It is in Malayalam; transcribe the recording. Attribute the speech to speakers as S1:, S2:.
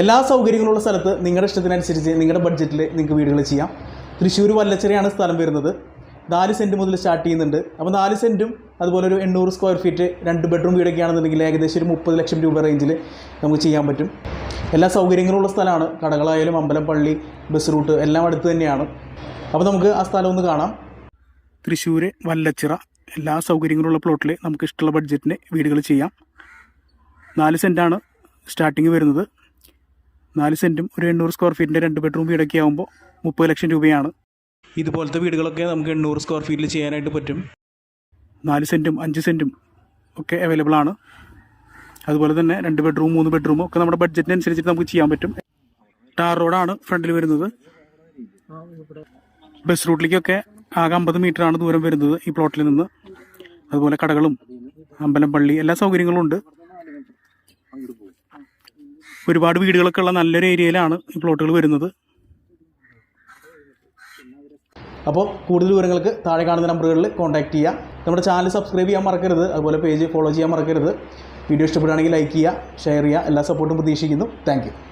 S1: എല്ലാ സൗകര്യങ്ങളുള്ള സ്ഥലത്ത് നിങ്ങളുടെ ഇഷ്ടത്തിനനുസരിച്ച് നിങ്ങളുടെ ബഡ്ജറ്റിൽ നിങ്ങൾക്ക് വീടുകൾ ചെയ്യാം. തൃശ്ശൂർ വല്ലച്ചിറയാണ് സ്ഥലം വരുന്നത്. നാല് സെന്റ് മുതൽ സ്റ്റാർട്ട് ചെയ്യുന്നുണ്ട്. അപ്പോൾ നാല് സെന്റും അതുപോലെ ഒരു എണ്ണൂറ് സ്ക്വയർ ഫീറ്റ് രണ്ട് ബെഡ്റൂം വീടൊക്കെയാണെന്നുണ്ടെങ്കിൽ ഏകദേശം ഒരു മുപ്പത് ലക്ഷം രൂപ റേഞ്ചിൽ നമുക്ക് ചെയ്യാൻ പറ്റും. എല്ലാ സൗകര്യങ്ങളുള്ള സ്ഥലമാണ്. കടകളായാലും അമ്പലം പള്ളി ബസ് റൂട്ട് എല്ലാം അടുത്ത് തന്നെയാണ്. അപ്പോൾ നമുക്ക് ആ സ്ഥലം ഒന്ന് കാണാം. തൃശ്ശൂർ വല്ലച്ചിറ എല്ലാ സൗകര്യങ്ങളുള്ള പ്ലോട്ടിൽ നമുക്ക് ഇഷ്ടമുള്ള ബഡ്ജറ്റിന് വീടുകൾ ചെയ്യാം. നാല് സെന്റാണ് സ്റ്റാർട്ടിങ് വരുന്നത്. നാല് സെന്റും ഒരു എണ്ണൂറ് സ്ക്വയർ ഫീറ്റിന്റെ രണ്ട് ബെഡ്റൂം വീടൊക്കെ ആകുമ്പോൾ മുപ്പത് ലക്ഷം രൂപയാണ്. ഇതുപോലത്തെ വീടുകളൊക്കെ നമുക്ക് എണ്ണൂറ് സ്ക്വയർ ഫീറ്റിൽ ചെയ്യാനായിട്ട് പറ്റും. നാല് സെന്റും അഞ്ച് സെന്റും ഒക്കെ അവൈലബിൾ ആണ്. അതുപോലെ തന്നെ രണ്ട് ബെഡ്റൂം മൂന്ന് ബെഡ്റൂം ഒക്കെ നമ്മുടെ ബഡ്ജറ്റിനനുസരിച്ചിട്ട് നമുക്ക് ചെയ്യാൻ പറ്റും. ടാർ റോഡാണ് ഫ്രണ്ടിൽ വരുന്നത്. ബസ് റൂട്ടിലേക്കൊക്കെ ആകെ അമ്പത് ആണ് ദൂരം വരുന്നത് ഈ പ്ലോട്ടിൽ നിന്ന്. അതുപോലെ കടകളും അമ്പലം പള്ളി എല്ലാ സൗകര്യങ്ങളും ഉണ്ട്. ഒരുപാട് വീടുകളൊക്കെ ഉള്ള നല്ലൊരു ഏരിയയിലാണ് ഈ പ്ലോട്ടുകൾ വരുന്നത്. അപ്പോൾ കൂടുതൽ വിവരങ്ങൾക്ക് താഴെ കാണുന്ന നമ്പറുകളിൽ കോൺടാക്ട് ചെയ്യുക. നമ്മുടെ ചാനൽ സബ്സ്ക്രൈബ് ചെയ്യാൻ മറക്കരുത്. അതുപോലെ പേജ് ഫോളോ ചെയ്യാൻ മറക്കരുത്. വീഡിയോ ഇഷ്ടപ്പെടുകയാണെങ്കിൽ ലൈക്ക് ചെയ്യുക ഷെയർ ചെയ്യുക. എല്ലാ സപ്പോർട്ടും പ്രതീക്ഷിക്കുന്നു. താങ്ക്